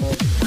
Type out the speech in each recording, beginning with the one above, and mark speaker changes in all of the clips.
Speaker 1: Thank you.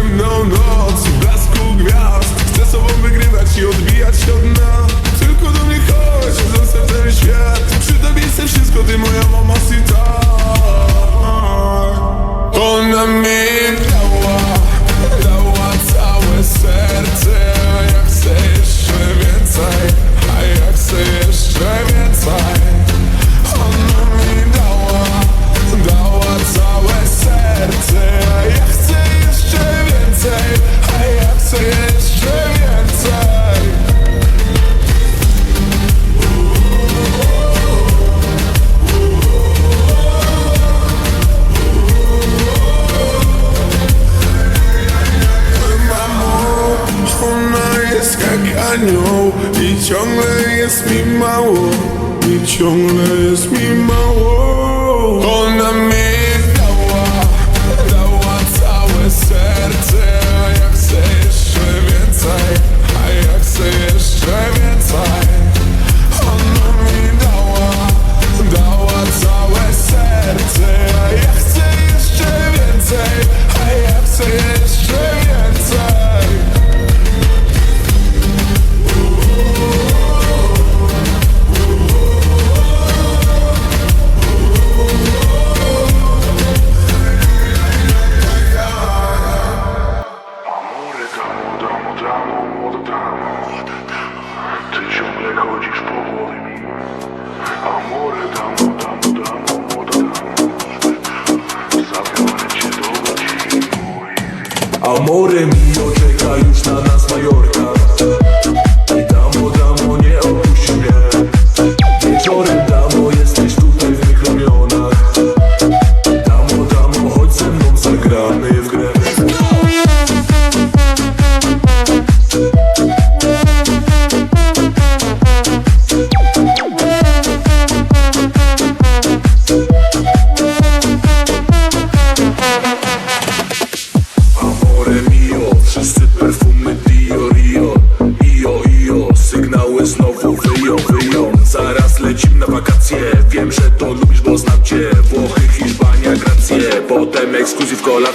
Speaker 1: ciemną noc w blasku gwiazd. Chcę sobą wygrywać i odbijać się od dna. Tylko do mnie chodź, za ten świat. Przy tobie jestem wszystko, ty moja mama. ciągle jest mi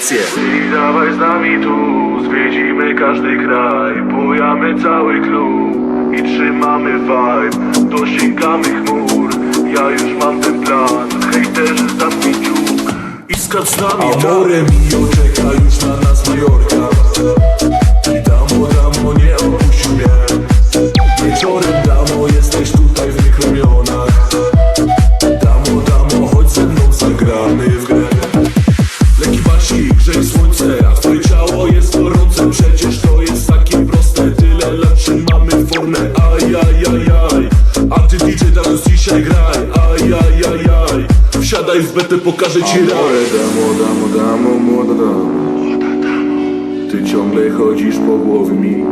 Speaker 2: wakacje.
Speaker 3: I dawaj z nami tu, zwiedzimy
Speaker 2: każdy kraj, pojamy cały klub i trzymamy vibe, dosięgamy chmur, ja już mam ten plan, hejterzy zamknij dziób i skacz z nami. Amore mio, czeka już na nas Majorka. Ty DJ teraz dzisiaj graj. Ajajajaj, wsiadaj w betę, pokażę ci raj Damo, damo, damo, młoda damo. Ty ciągle chodzisz po głowie mi.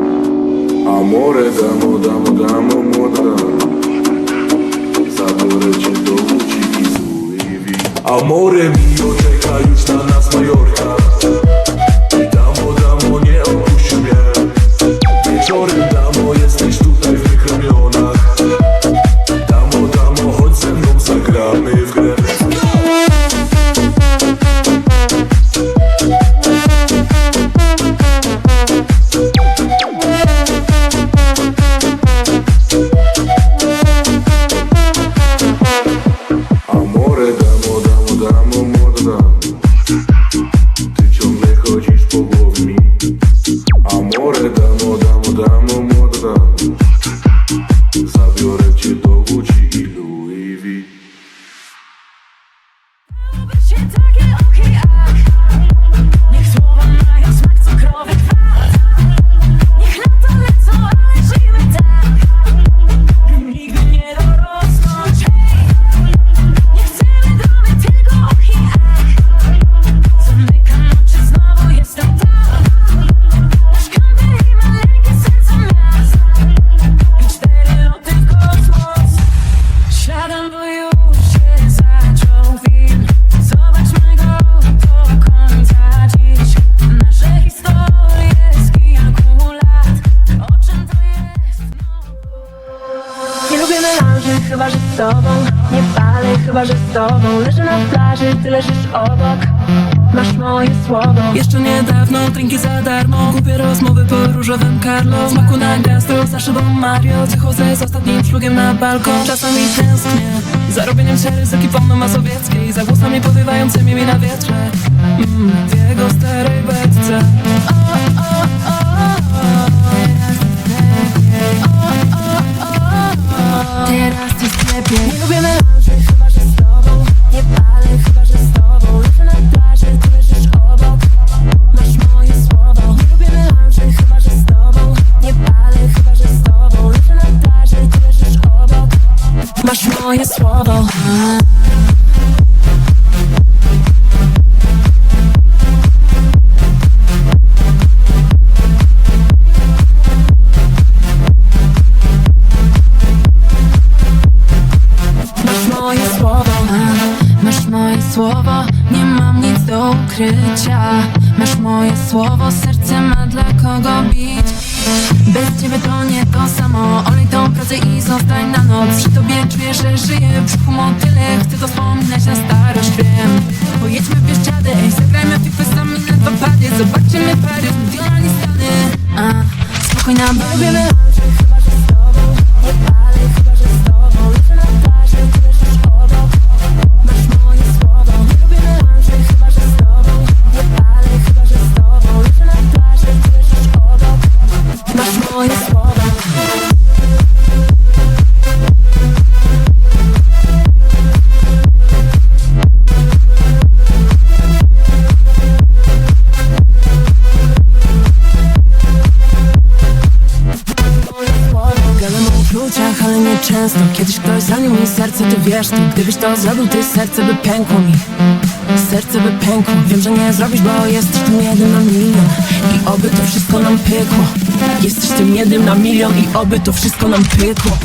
Speaker 2: Amore, damo, damo, damo, młoda damo. Zabiorę cię do Łodzi i. Amore mio czeka już na nas Majorka
Speaker 4: Masz moje słowo. Jeszcze niedawno drinki za darmo. Głupie rozmowy po różowym Carlo Smaku na gastro, za szybą Mario. Psychozę z ostatnim szlugiem na balkon. Czasami tęsknię Za robieniem siery z ekipą na mazowieckiej Za włosami powiewającymi mi na wietrze. Mm, W jego starej beczce. Teraz jest lepiej Nie lubię melanży, moje słowo. Moje słowo, masz moje słowo, nie mam nic do ukrycia. Masz moje słowo, serce ma dla kogo bić. Bez ciebie to nie to samo, Przy tobie czuję, że żyję, w brzuchu motyle, chcę to wspominać na starość, wiem. Pojedźmy w Bieszczady, ej, zagrajmy FIFA sami na dwa zobaczymy Paryż, Diolani Stany. A, spokojna, bo uczuciach, ale nie często. Kiedyś ktoś zranił mi serce, ty wiesz to. Gdybyś to zrobił, ty serce by pękło mi. Serce by pękło. Wiem, że nie zrobisz, bo jesteś tym jednym na milion. I oby to wszystko nam pykło. Jesteś tym jednym na milion I oby to wszystko nam pykło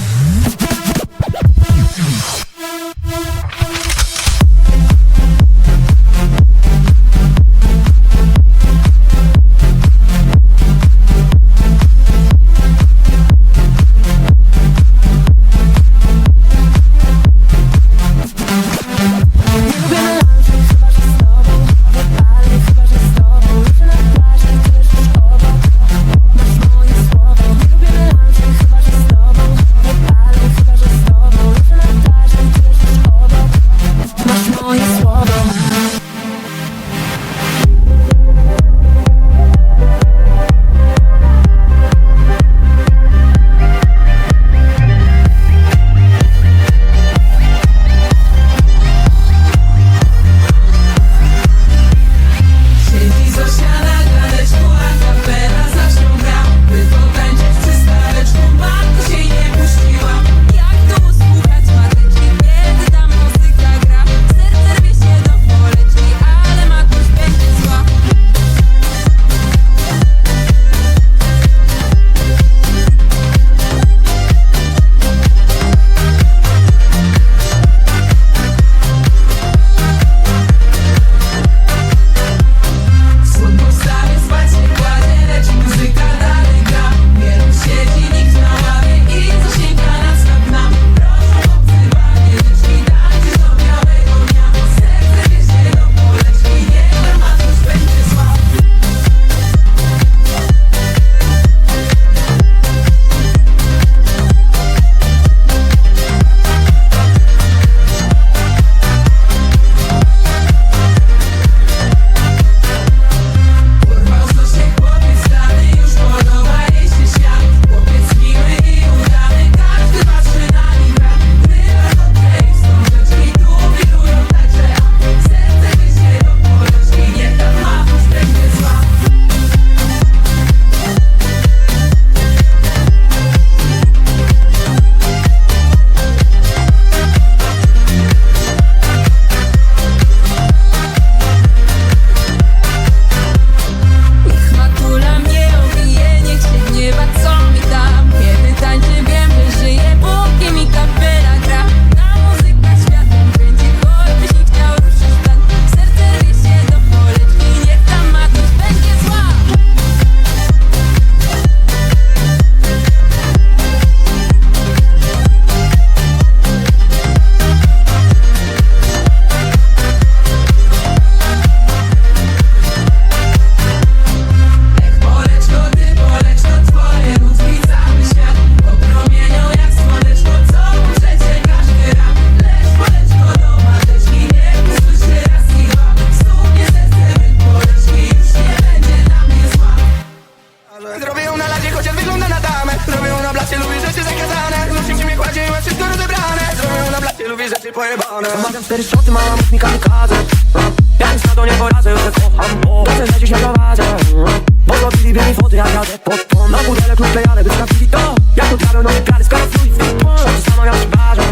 Speaker 4: Na
Speaker 5: butelek lub klejane, wystawili to. Jak diabeł nosi kary, skoro fluid Szoty zamawiam w barze.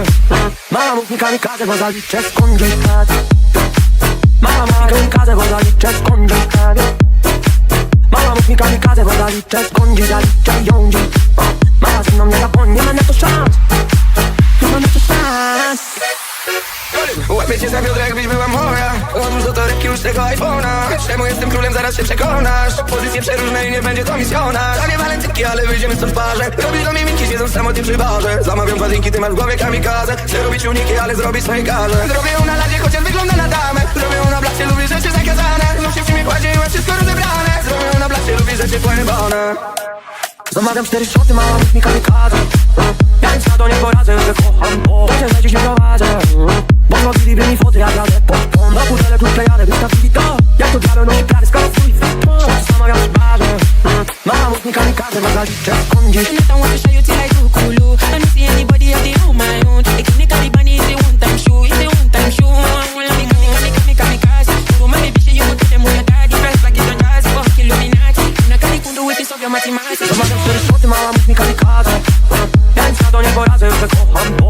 Speaker 5: Mama mów mi kamikadze, bo zaliczę tak Mama mów mi kamikadze, bo zaliczę tak Mama mów mi kamikadze, bo zaliczę skąd gdzieś zaliczę ją gdzieś. Mama ze mną nie zapomni, nie ma na to szans. Nie ma na to szans
Speaker 6: Łapię cię za biodra jakbyś była moja Odłóż do torebki już tego iPhone'a. Czemu jestem królem, zaraz się przekonasz. Pozycje przeróżne i nie będzie to misjonarz. To nie walentynki, ale wyjdziemy stąd w parze. Robisz do mnie minki, siedząc samotnie przy barze. Zamawiam dwa drinki, ty masz w głowie kamikazę Chcę robić uniki, ale zrobić swoje garze Zrobię ją na ladzie, chociaż wygląda na damę. Robię ją na blacie, lubię rzeczy zakazane. Znów się przy mnie kładzie i wszystko rozebrane. Zrobię ją na blacie, lubię rzeczy pojebane.
Speaker 5: Zamawiam cztery szoty, mów mi kamikadze. Ja nic na to nie poradzę, te kocham Bo chcę, że dziś prowadzę Bo zrobiliby mi foty, jak jadę pod pont Na butelek lub wystawili to Jak to diabeł nosi kary, skoro swój Zamawiam w barze Mama mów mi kamikadze, bo zaliczę skąd gdzieś
Speaker 7: I want to show you till I do cool. I don't see anybody else they on my own. They give me Taliban is the one time show, it's the one time show. Well, I'm kami kami kami kamikaze. Puro mami bitch, you know them when daddy dress like it's a jazz. Fuck Illuminati. Na kali kundu with this of your mathematics.
Speaker 5: Zamawiam cztery szoty, mama mów mi kamikadze Ja na to nie poradzę, już te kocham Bo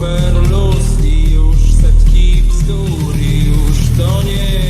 Speaker 8: Super już setki bzdur i już to nie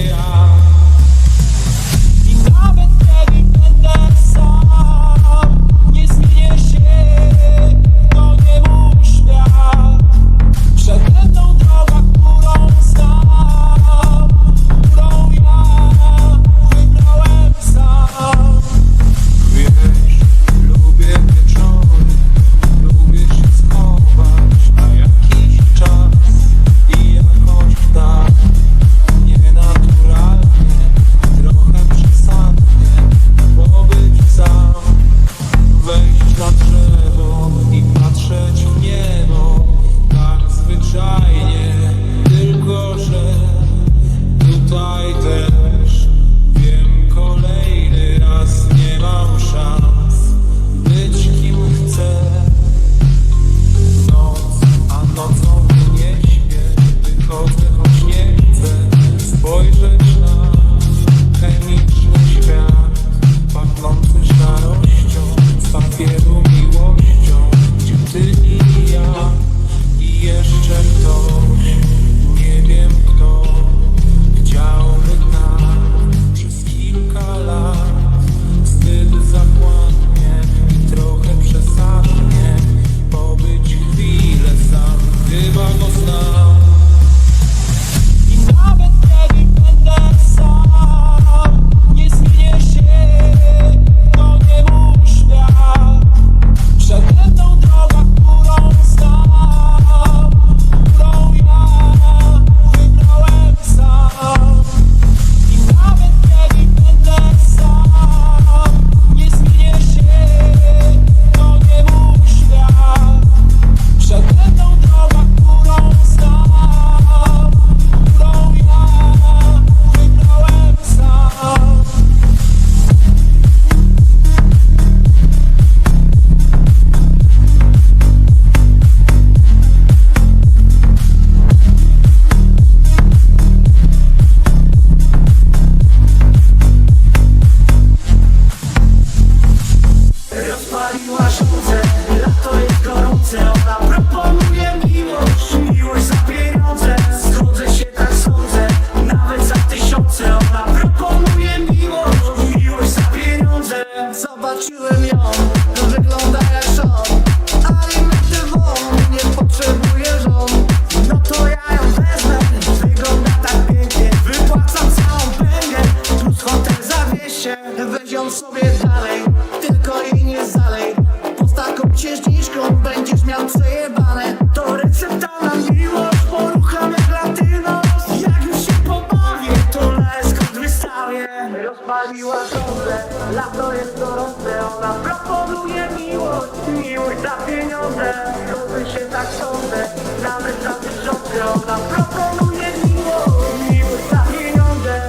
Speaker 9: rozpaliła żądze Lato jest gorące, ona proponuje miłość. Miłość za pieniądze, zgodzę się tak sądzę. Nawet za tysiące, ona proponuje miłość. Miłość za pieniądze.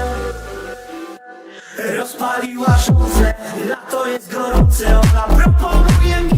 Speaker 9: Rozpaliła żądze, lato jest gorące Ona proponuje miłość,